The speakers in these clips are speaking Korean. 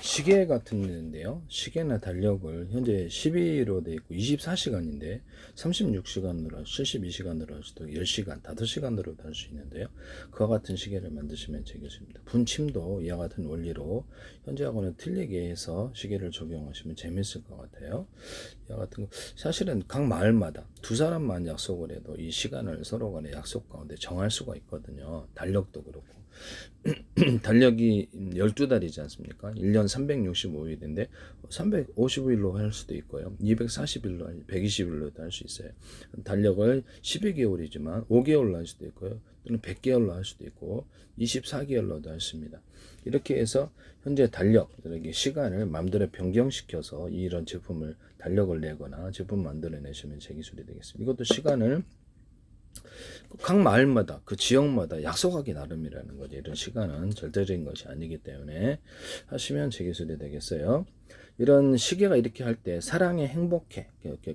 시계 같은 데인데요. 시계나 달력을 현재 12로 돼 있고 24시간인데 36시간으로 72시간으로 할 수도 10시간, 5시간으로도 할 수 있는데요. 그와 같은 시계를 만드시면 되겠습니다. 분침도 이와 같은 원리로 현재하고는 틀리게 해서 시계를 적용하시면 재밌을 것 같아요. 이와 같은 거 사실은 각 마을마다 두 사람만 약속을 해도 이 시간을 서로 간에 약속 가운데 정할 수가 있거든요. 달력도 그렇고. 달력이 12달이지 않습니까? 1년 365일인데 355일로 할 수도 있고요. 240일로, 120일로도 할 수 있어요. 달력을 12개월이지만 5개월로 할 수도 있고요. 또는 100개월로 할 수도 있고 24개월로도 할 수 있습니다. 이렇게 해서 현재 달력, 이렇게 시간을 마음대로 변경시켜서 이런 제품을 달력을 내거나 제품 만들어내시면 제 기술이 되겠습니다. 이것도 시간을 각 마을마다 그 지역마다 약속하기 나름이라는 거죠. 이런 시간은 절대적인 것이 아니기 때문에 하시면 제 기술이 되겠어요. 이런 시계가 이렇게 할 때 사랑해 행복해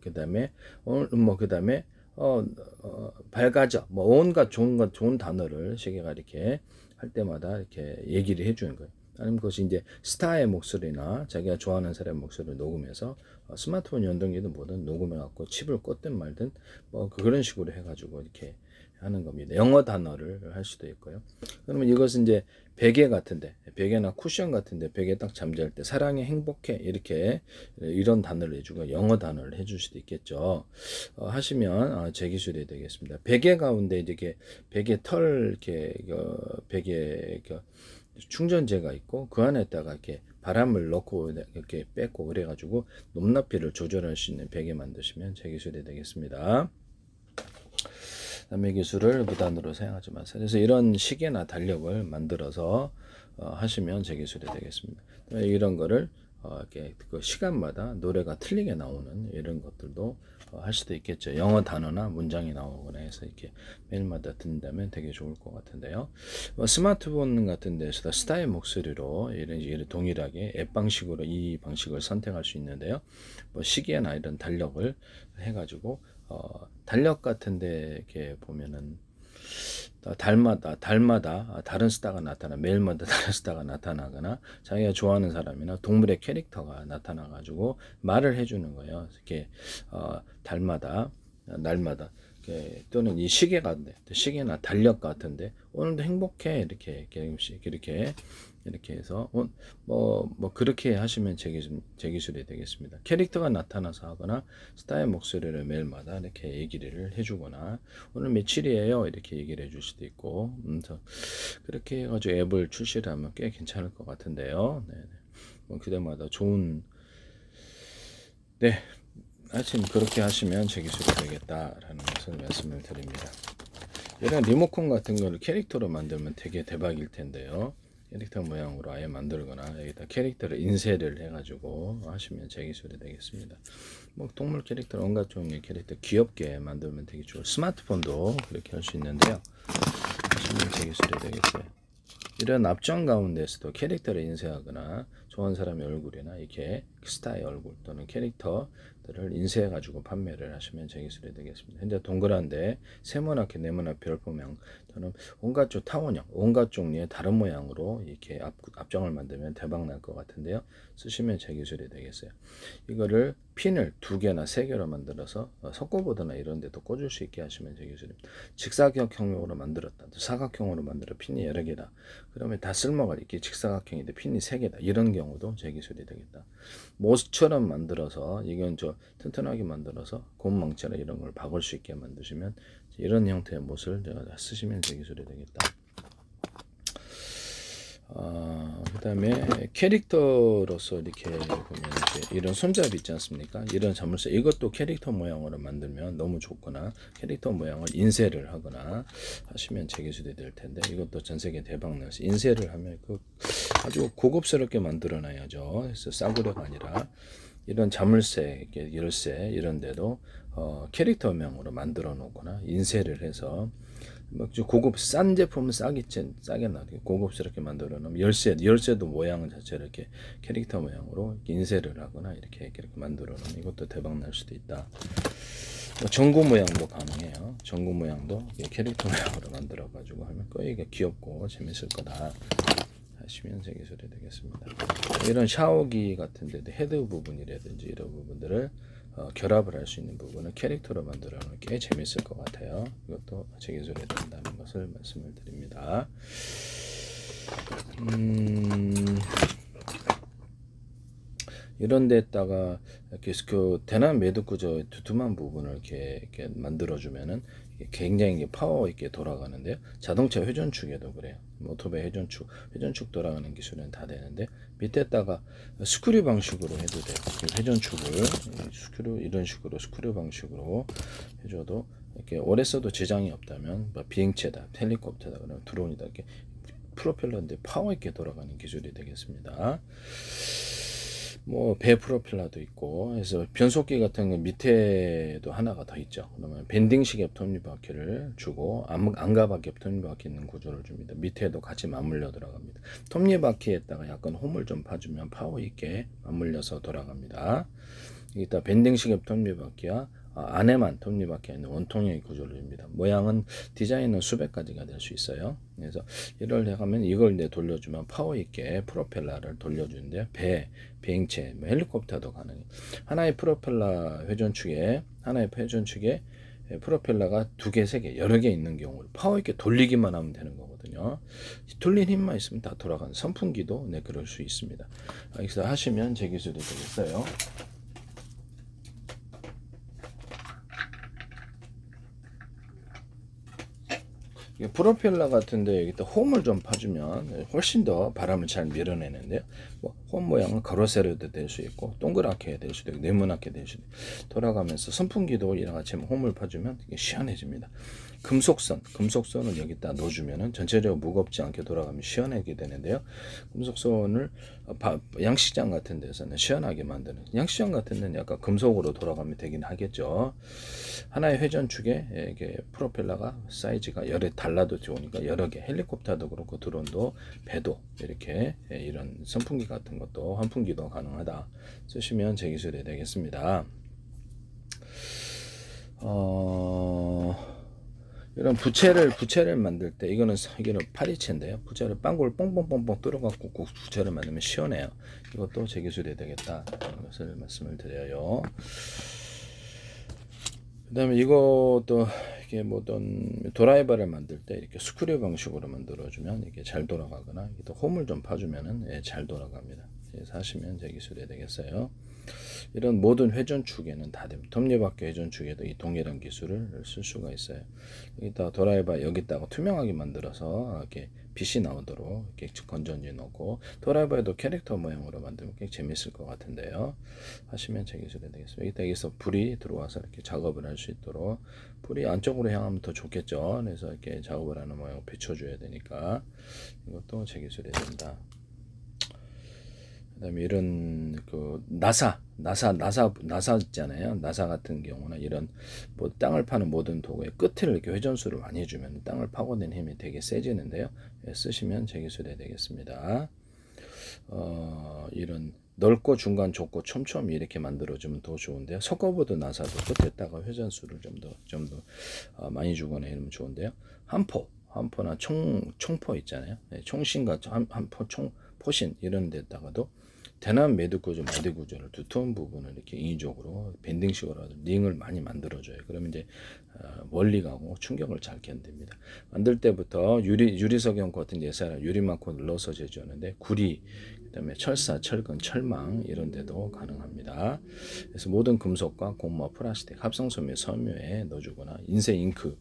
그 다음에 오늘 뭐 그 다음에 어, 어 밝아져 뭐 온갖 좋은 것 좋은 단어를 시계가 이렇게 할 때마다 이렇게 얘기를 해주는 거예요. 아니면 그것이 이제 스타의 목소리나 자기가 좋아하는 사람의 목소리를 녹음해서 어, 스마트폰 연동기든 뭐든 녹음해 갖고 칩을 꽂든 말든 뭐 그런 식으로 해가지고 이렇게 하는 겁니다. 영어 단어를 할 수도 있고요. 그러면 이것은 이제 베개 같은데 베개나 쿠션 같은데 베개 딱 잠잘 때 사랑해 행복해 이렇게 이런 단어를 해주고 영어 단어를 해줄 수도 있겠죠. 어, 하시면 어, 제 기술이 되겠습니다. 베개 가운데 이렇게 베개 털 이렇게 어, 베개 그 충전재가 있고 그 안에다가 이렇게 바람을 넣고 이렇게 뺏고 그래가지고 높낮이를 조절할 수 있는 베개 만드시면 제 기술이 되겠습니다. 남의 기술을 무단으로 사용하지 마세요. 그래서 이런 시계나 달력을 만들어서 어, 하시면 제 기술이 되겠습니다. 이런 거를 어, 이렇게 그 시간마다 노래가 틀리게 나오는 이런 것들도 어, 할 수도 있겠죠. 영어 단어나 문장이 나오거나 해서 이렇게 매일마다 듣는다면 되게 좋을 것 같은데요. 뭐 스마트폰 같은 데서도 스타의 목소리로 이런 이런 동일하게 앱 방식으로 이 방식을 선택할 수 있는데요. 뭐 시계나 이런 달력을 해가지고 어, 달력 같은데 이렇게 보면은 달마다 달마다 다른 스타가 나타나 매일마다 다른 스타가 나타나거나 자기가 좋아하는 사람이나 동물의 캐릭터가 나타나 가지고 말을 해주는 거예요. 이렇게 어, 달마다 날마다 또는 이 시계 같은데 시계나 달력 같은데 오늘도 행복해 이렇게 이렇게 이렇게 이렇게 해서 뭐뭐 뭐 그렇게 하시면 제 기술 제 기술이 되겠습니다. 캐릭터가 나타나서 하거나 스타의 목소리를 매일마다 이렇게 얘기를 해주거나 오늘 며칠이에요 이렇게 얘기를 해줄 수도 있고 음, 그렇게 해가지고 앱을 출시를 하면 꽤 괜찮을 것 같은데요. 네, 뭐 그때마다 좋은 네 하여튼 그렇게 하시면 제 기술이 되겠다라는 것을 말씀을 드립니다. 이런 리모컨 같은 거를 캐릭터로 만들면 되게 대박일 텐데요. 캐릭터 모양으로 아예 만들거나 여기다 캐릭터를 인쇄를 해가지고 하시면 제 기술이 되겠습니다. 뭐 동물 캐릭터 온갖 종류의 캐릭터 귀엽게 만들면 되게 좋을 스마트폰도 그렇게 할 수 있는데요. 하시면 제 기술이 되겠어요. 이런 앞정 가운데서도 캐릭터를 인쇄하거나 좋아하는 사람의 얼굴이나 이렇게 스타의 얼굴 또는 캐릭터들을 인쇄해 가지고 판매를 하시면 제 기술이 되겠습니다. 현재 동그란데 세모나게 네모나 별표 모양 또는 온갖 쪽 타원형 온갖 종류의 다른 모양으로 이렇게 앞, 앞정을 만들면 대박 날 것 같은데요. 쓰시면 제 기술이 되겠어요. 이거를 핀을 두 개나 세 개로 만들어서 석고보드나 이런 데도 꽂을 수 있게 하시면 제 기술입니다. 직사각형으로 만들었다. 사각형으로 만들어 핀이 여러 개다. 그러면 다 쓸모가 이렇게 직사각형인데 핀이 세 개다. 이런 경우도 제 기술이 되겠다. 모스처럼 만들어서 이건 저 튼튼하게 만들어서 곰망처럼 이런 걸 박을 수 있게 만드시면 이런 형태의 못을 제가 쓰시면 제 기술이 되겠다. 어, 그 다음에 캐릭터로서 이렇게 보면 이제 이런 손잡이 있지 않습니까? 이런 자물쇠 이것도 캐릭터 모양으로 만들면 너무 좋거나 캐릭터 모양을 인쇄를 하거나 하시면 제 기술이 될 텐데 이것도 전 세계 대박 나서 인쇄를 하면 그 아주 고급스럽게 만들어 놔야죠. 그래서 싸구려가 아니라 이런 자물쇠, 열쇠 이런 데도 어, 캐릭터명으로 만들어 놓거나 인쇄를 해서 막 고급 싼 제품은 싸게 싸게 나게 고급스럽게 만들어 놓으면 열쇠 열쇠도 모양 자체를 이렇게 캐릭터 모양으로 인쇄를 하거나 이렇게 이렇게 만들어 놓으면 이것도 대박 날 수도 있다. 뭐 전구 모양도 가능해요. 전구 모양도 캐릭터 모양으로 만들어 가지고 하면 꽤 귀엽고 재밌을 거다. 하시면 제 기술이 되겠습니다. 이런 샤워기 같은 데도 헤드 부분이라든지 이런 부분들을 어, 결합을 할 수 있는 부분을 캐릭터로 만들어 놓는 게 재밌을 것 같아요. 이것도 제 기술이 된다는 것을 말씀을 드립니다. 음, 이런 데다가 이렇게 그 대남 매듭 구조의 두툼한 부분을 이렇게, 이렇게 만들어 주면은 이게 굉장히 파워 있게 돌아가는데요. 자동차 회전축에도 그래요. 오토바이 회전축, 회전축 돌아가는 기술은 다 되는데 밑에다가 스크류 방식으로 해도 돼요. 회전축을 스크류 이런 식으로 스크류 방식으로 해줘도 이렇게 오래 써도 지장이 없다면 뭐 비행체다, 헬리콥터다, 그러면 드론이다 이렇게 프로펠러인데 파워 있게 돌아가는 기술이 되겠습니다. 뭐 배 프로펠러도 있고 해서 변속기 같은 거 밑에도 하나가 더 있죠. 그러면 밴딩식 톱니바퀴를 주고 안- 안가바퀴 톱니바퀴 있는 구조를 줍니다. 밑에도 같이 맞물려 들어갑니다. 톱니바퀴에다가 약간 홈을 좀 파주면 파워 있게 맞물려서 돌아갑니다. 이따 밴딩식 톱니바퀴와 아, 안에만 톱니바퀴가 있는 원통형의 구조를 줍니다. 모양은 디자인은 수백 가지가 될 수 있어요. 그래서 이걸 해가면 이걸 이제 돌려주면 파워 있게 프로펠러를 돌려주는데 배, 비행체, 뭐 헬리콥터도 가능해요. 하나의 프로펠러 회전축에 하나의 회전축에 프로펠러가 두 개, 세 개, 여러 개 있는 경우를 파워 있게 돌리기만 하면 되는 거거든요. 돌린 힘만 있으면 다 돌아가는 선풍기도 네 그럴 수 있습니다. 여기서 하시면 제 기술이 되겠어요. 프로펠러 같은데 여기다 홈을 좀 파주면 훨씬 더 바람을 잘 밀어내는데요. 뭐, 홈 모양은 가로세로도 될 수 있고 동그랗게 될 수도 있고 네모나게 될 수도 있고 돌아가면서 선풍기도 이랑 같이 홈을 파주면 시원해집니다. 금속선, 금속선을 여기다 넣어주면은 전체적으로 무겁지 않게 돌아가면 시원하게 되는데요. 금속선을 어, 바- 양식장 같은 데서는 시원하게 만드는 양식장 같은 데는 약간 금속으로 돌아가면 되긴 하겠죠. 하나의 회전축에 이게 프로펠러가 사이즈가 여러 달라도 좋으니까 여러 개 헬리콥터도 그렇고 드론도 배도 이렇게 예, 이런 선풍기 같은 것도 환풍기도 가능하다 쓰시면 제 기술이 되겠습니다. 어 이런 부채를 부채를 만들 때 이거는 이거는 파리채인데요. 부채를 빵골 뽕뽕뽕뽕 뚫어갖고 꼭 부채를 만들면 시원해요. 이것도 제 기술이 되겠다. 것을 말씀을 드려요. 그다음에 이것도 이게 뭐 어떤 드라이버를 만들 때 이렇게 스크류 방식으로 만들어주면 이게 잘 돌아가거나 또 홈을 좀 파주면은 예, 잘 돌아갑니다. 그래서 하시면 제 기술이 되겠어요. 이런 모든 회전축에는 다 됩니다. 톱니바퀴 회전축에도 이 동일한 기술을 쓸 수가 있어요. 여기다 드라이버 여기다가 투명하게 만들어서 이렇게 빛이 나오도록 이렇게 건전지 넣고 드라이버에도 캐릭터 모양으로 만들면 꽤 재밌을 것 같은데요. 하시면 제 기술이 되겠습니다. 여기다 여기서 불이 들어와서 이렇게 작업을 할 수 있도록 불이 안쪽으로 향하면 더 좋겠죠. 그래서 이렇게 작업을 하는 모양을 비춰줘야 되니까 이것도 제 기술이 된다. 그다음에 이런 그 나사 나사 나사 나사 있잖아요. 나사 같은 경우는 이런 뭐 땅을 파는 모든 도구의 끝을 이렇게 회전수를 많이 해주면 땅을 파고드는 힘이 되게 세지는데요. 예, 쓰시면 제 기술이 되겠습니다. 어 이런 넓고 중간 좁고 촘촘히 이렇게 만들어주면 더 좋은데요. 석고보드 나사도 끝에다가 회전수를 좀 더 좀더 어, 많이 주거나 이러면 좋은데요. 한포 한포나 총 총포 있잖아요. 예, 총신과 한, 한포 총 포신 이런 데다가도 대남 매듭 구조, 매듭 구조를 두터운 부분을 이렇게 인위적으로 밴딩식으로 링을 많이 만들어줘요. 그러면 이제 어, 멀리 가고 충격을 잘 견딥니다. 만들 때부터 유리 유리석형 같은 예사라 유리막고 눌러서 제조하는데 구리, 그 다음에 철사, 철근, 철망 이런 데도 가능합니다. 그래서 모든 금속과 고무, 플라스틱, 합성섬유, 섬유에 넣어주거나 인쇄 잉크,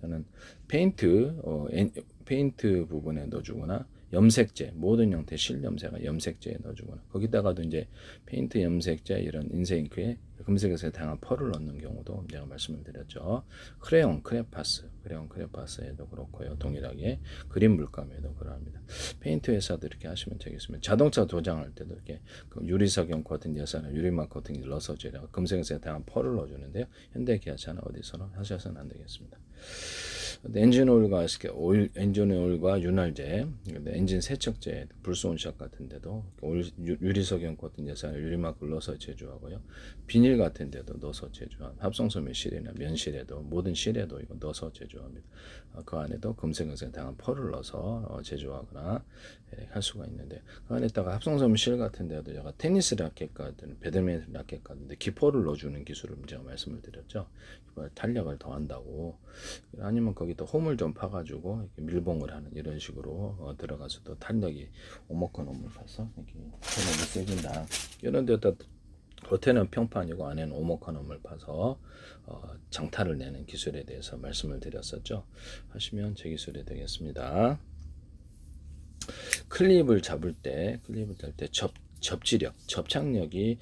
저는 페인트, 어, 엔- 페인트 부분에 넣어주거나 염색제 모든 형태 실염색을 염색제에 넣어주거나 거기다가도 이제 페인트 염색제 이런 인쇄 잉크에 금색에서 다양한 펄을 넣는 경우도 제가 말씀을 드렸죠. 크레용 크레파스 크레용 크레파스에도 그렇고요. 동일하게 그림 물감에도 그러합니다. 페인트 회사도 이렇게 하시면 되겠습니다. 자동차 도장할 때도 이렇게 그 유리석형 코팅 여사나 유리막 코팅 넣어서 제가 금색에서 다양한 펄을 넣어주는데요. 현대 기아차나 어디서나 하셔서는 안 되겠습니다 엔진 오일과 오일 엔진 오일과 윤활제, 엔진 세척제, 불소온샷 같은데도 유리석연 같은 데서 유리막을 넣어서 제조하고요. 비닐 같은 데도 넣어서 제조한 합성소매 실이나 면실에도 모든 실에도 이거 넣어서 제조합니다. 어, 그 안에도 금색금색 다양한 펄을 넣어서 어, 제조하거나 예, 할 수가 있는데 그 안에다가 합성소매 실 같은 데도 제가 테니스 라켓 같은 배드민턴 라켓 같은데 기포를 넣어주는 기술을 제가 말씀을 드렸죠. 이걸 탄력을 더한다고 아니면 거기 다 홈을 좀 파가지고 밀봉을 하는 이런 식으로 어, 들어가서 또 탄력이 오목한 홈을 파서 이렇게 탄력이 세진다. 이런 데다 겉에는 평판이고 안에는 오목한 홈을 파서 어, 장타를 내는 기술에 대해서 말씀을 드렸었죠. 하시면 제 기술이 되겠습니다. 클립을 잡을 때 클립을 잡을 때 접, 접지력, 접착력이 예,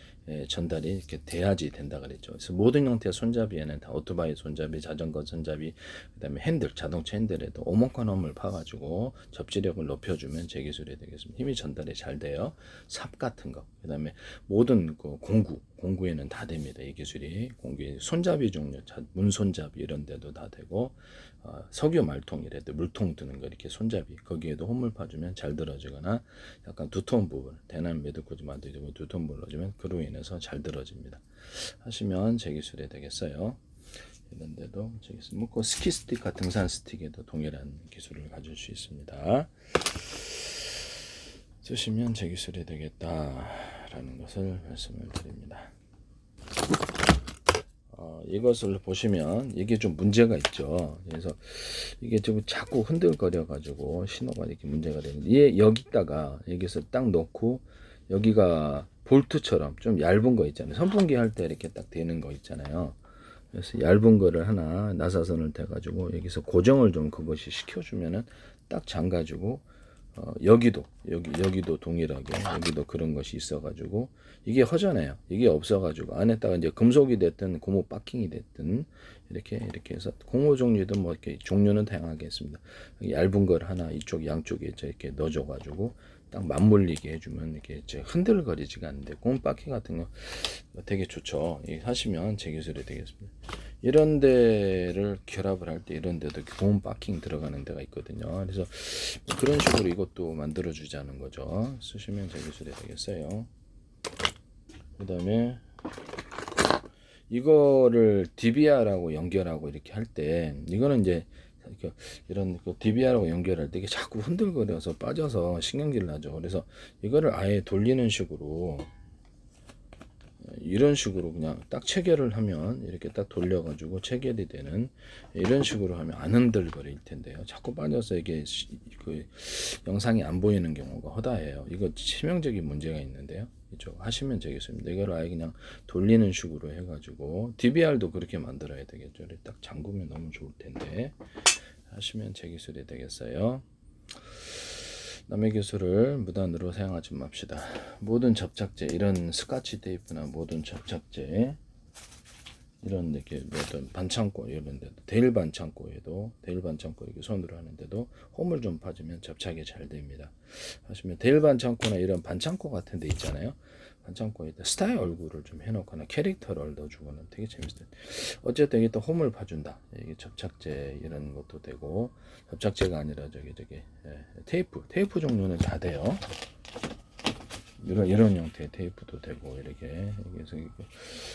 전달이 이렇게 돼야지 된다 그랬죠. 그래서 모든 형태의 손잡이에는 다 오토바이 손잡이, 자전거 손잡이, 그다음에 핸들, 자동차 핸들에도 오목한 홈을 파가지고 접지력을 높여주면 제 기술이 되겠습니다. 힘이 전달이 잘 돼요. 삽 같은 거, 그다음에 모든 그 공구, 공구에는 다 됩니다. 이 기술이 공구에 손잡이 종류, 자- 문손잡이 이런 데도 다 되고 어, 석유 말통이라도 물통 드는 거 이렇게 손잡이 거기에도 홈을 파주면 잘 들어지거나 약간 두터운 부분 대남 매듭꽂이 만들고 두터운 부분을 넣어주면 그로 인해 서 잘 들어집니다. 하시면 제 기술이 되겠어요. 이런 데도 제 기술 뭐그 스키 스틱과 등산 스틱에도 동일한 기술을 가질 수 있습니다. 쓰시면 제 기술이 되겠다라는 것을 말씀을 드립니다. 어, 이것을 보시면 이게 좀 문제가 있죠. 그래서 이게 지금 자꾸 흔들거려 가지고 신호가 이렇게 문제가 되는데 얘 여기다가 여기서 딱 넣고 여기가 볼트처럼 좀 얇은 거 있잖아요. 선풍기 할 때 이렇게 딱 되는 거 있잖아요. 그래서 얇은 거를 하나 나사선을 대 가지고 여기서 고정을 좀 그것이 시켜주면은 딱 잠가지고 어, 여기도 여기 여기도 동일하게 여기도 그런 것이 있어가지고 이게 허전해요. 이게 없어가지고 안에다가 이제 금속이 됐든 고무 바킹이 됐든 이렇게 이렇게 해서 고무 종류도 뭐 이렇게 종류는 다양하게 있습니다. 얇은 걸 하나 이쪽 양쪽에 이렇게 넣어줘가지고 딱 맞물리게 해주면 이렇게 흔들거리지가 않는데 바킹 같은 거 되게 좋죠. 이 하시면 제 기술이 되겠습니다. 이런 데를 결합을 할 때 이런 데도 고무 바킹 들어가는 데가 있거든요. 그래서 그런 식으로 이것도 만들어 주자는 거죠. 쓰시면 제 기술이 되겠어요. 그 다음에 이거를 DBR하고 연결하고 이렇게 할 때 이거는 이제 이렇게 이런 그 DBR하고 연결할 때 이게 자꾸 흔들거려서 빠져서 신경질 나죠. 그래서 이거를 아예 돌리는 식으로 이런 식으로 그냥 딱 체결을 하면 이렇게 딱 돌려가지고 체결이 되는 이런 식으로 하면 안 흔들거릴 텐데요. 자꾸 빠져서 이게 시- 그 영상이 안 보이는 경우가 허다해요. 이거 치명적인 문제가 있는데요. 이쪽 하시면 되겠습니다. 이걸 아예 그냥 돌리는 식으로 해가지고 DBR도 그렇게 만들어야 되겠죠. 딱 잠그면 너무 좋을 텐데 하시면 제 기술이 되겠어요. 남의 기술을 무단으로 사용하지 맙시다. 모든 접착제, 이런 스카치 테이프나 모든 접착제, 이런 이렇게 어떤 반창고 이런 데도 데일 반창고에도 데일 반창고 이렇게 손으로 하는데도 홈을 좀 파주면 접착이 잘 됩니다. 하시면 데일 반창고나 이런 반창고 같은 데 있잖아요. 반창고에다 스타의 얼굴을 좀 해놓거나 캐릭터를 넣어주고는 되게 재밌어요. 어쨌든 이게 또 홈을 파준다. 이게 접착제 이런 것도 되고 접착제가 아니라 저기 저기 예, 테이프 테이프 종류는 다 돼요. 이런 이런 형태의 테이프도 되고 이렇게 그래서 이거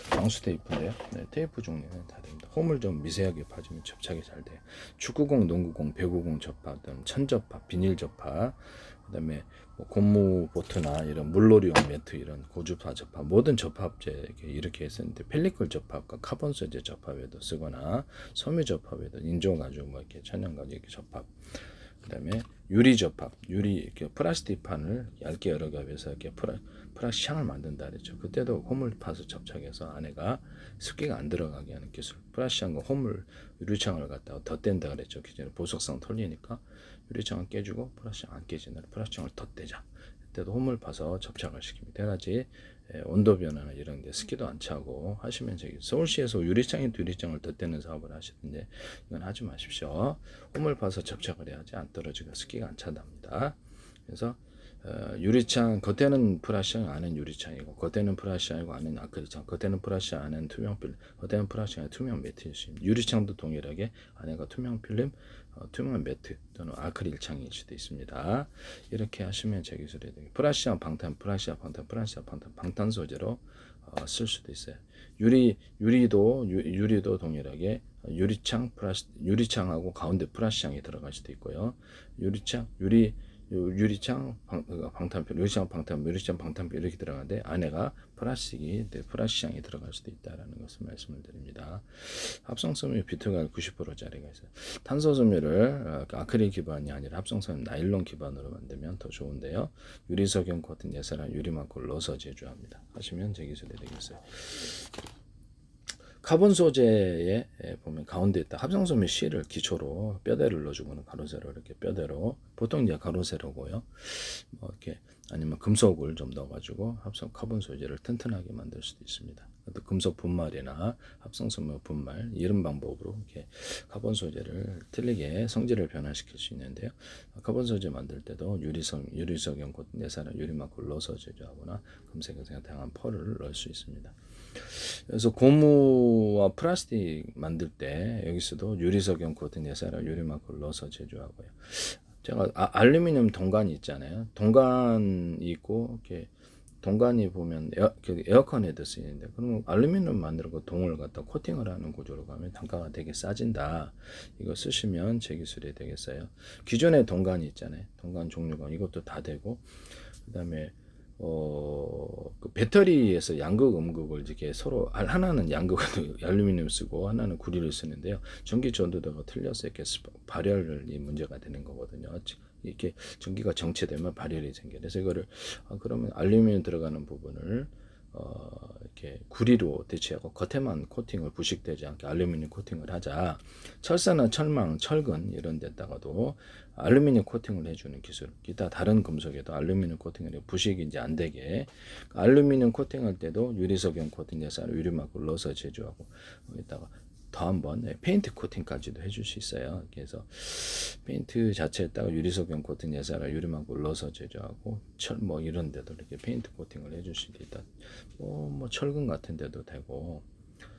방수 테이프인데요. 네, 테이프 종류는 다 됩니다. 홈을 좀 미세하게 파주면 접착이 잘 돼요. 축구공, 농구공, 배구공 접합, 그다음 천접합, 비닐 접합, 그다음에 뭐 고무 보트나 이런 물놀이용 매트 이런 고주파 접합 모든 접합제 이렇게, 이렇게 했었는데 펠리클 접합과 카본 소재 접합에도 쓰거나 섬유 접합에도 인조 가죽 뭐 이렇게 천연 가죽 이렇게 접합 그다음에 유리 접합, 유리 이렇게 플라스틱 판을 얇게 여러 겹해서 이렇게 플라, 플라스틱 창을 만든다 그랬죠. 그때도 파서 접착해서 안에가 습기가 안 들어가게 하는 기술. 거 홈을 유리창을 갖다가 덧댄다 그랬죠. 기존에 보석성 털리니까 유리창을 깨주고 플라스틱 안 깨지는 플라스틱을 덧대자. 그때도 파서 접착을 시킵니다. 대낮에 예, 온도 변화나 이런 데 습기도 안 차고 하시면 저기 서울시에서 유리창에 유리창을 덧대는 사업을 하시는데 이건 하지 마십시오. 홈을 파서 접착을 해야지 안 떨어지고 습기가 안 차답니다. 그래서 어, 유리창 겉에는 프라시아 안은 유리창이고 겉에는 프라시아이고 안은 아크릴창 겉에는 프라시아 안은 투명 필름 겉에는 프라시아 투명 있습니다. 유리창도 동일하게 안에가 투명 필름 어, 투명 매트 또는 아크릴 창일 수도 있습니다. 이렇게 하시면 제 기술이 되게 프라시아 방탄 프라시아 방탄 프라시아 방탄 방탄 소재로 어, 쓸 수도 있어요. 유리 유리도 유, 유리도 동일하게 유리창 플라스 유리창하고 가운데 플라시창이 들어갈 수도 있고요. 유리창 유리 유- 유리창 방, 어, 방탄필 유리창 방탄 유리창 방탄필 이렇게 들어가는데 안에가 플라스틱이 네, 플라시창이 들어갈 수도 있다라는 것을 말씀을 드립니다. 합성섬유 비트가 90%짜리가 있어요. 탄소 섬유를 어, 아크릴 기반이 아니라 합성섬유 나일론 기반으로 만들면 더 좋은데요. 유리석용 코튼 예사랑 유리막골 넣어서 제조합니다. 하시면 제 기술이 되겠어요. 카본 소재에 에, 보면 가운데 있다 합성섬유 C를 기초로 뼈대를 넣어주고는 가로세로 이렇게 뼈대로 보통 이제 가로세로고요. 뭐 이렇게 아니면 금속을 좀 넣어가지고 합성 카본 소재를 튼튼하게 만들 수도 있습니다. 또 금속 분말이나 합성섬유 분말 이런 방법으로 이렇게 카본 소재를 틀리게 성질을 변화시킬 수 있는데요. 카본 소재 만들 때도 유리성 유리석용 곧 내사나 유리막을 넣어서 제조하거나 금색에서 다양한 펄을 넣을 수 있습니다. 그래서 고무와 플라스틱 만들 때 여기서도 유리석용 코팅 예사라 유리막을 넣어서 제조하고요. 제가 아, 알루미늄 동관이 있잖아요. 동관이 있고 이렇게 동관이 보면 에어, 그 에어컨에도 쓰이는데 그러면 알루미늄 만들고 동을 갖다 코팅을 하는 구조로 가면 단가가 되게 싸진다. 이거 쓰시면 제 기술이 되겠어요. 기존에 동관이 있잖아요. 동관 종류가 이것도 다 되고 그다음에 어, 그 배터리에서 양극, 음극을 이렇게 서로 아, 하나는 양극을 알루미늄 쓰고 하나는 구리를 쓰는데요. 전기 전도도가 틀려서 이렇게 스- 발열이 문제가 되는 거거든요. 이렇게 전기가 정체되면 발열이 생겨. 그래서 이거를 아, 그러면 알루미늄 들어가는 부분을 어, 이렇게 구리로 대체하고 겉에만 코팅을 부식되지 않게 알루미늄 코팅을 하자. 철사나 철망, 철근 이런 데다가도 알루미늄 코팅을 해주는 기술. 기타 다른 금속에도 알루미늄 코팅을 해 부식이 이제 안 되게 알루미늄 코팅할 때도 유리석용 코팅에서 유리막을 넣어서 제조하고 여기다가 더 한번 네, 페인트 코팅까지도 해줄 수 있어요. 그래서 페인트 자체에다가 유리석용 코팅 예사라 유리막을 넣어서 제조하고 철 뭐 이런 데도 이렇게 페인트 코팅을 해줄 수도 있다. 뭐, 뭐 철근 같은 데도 되고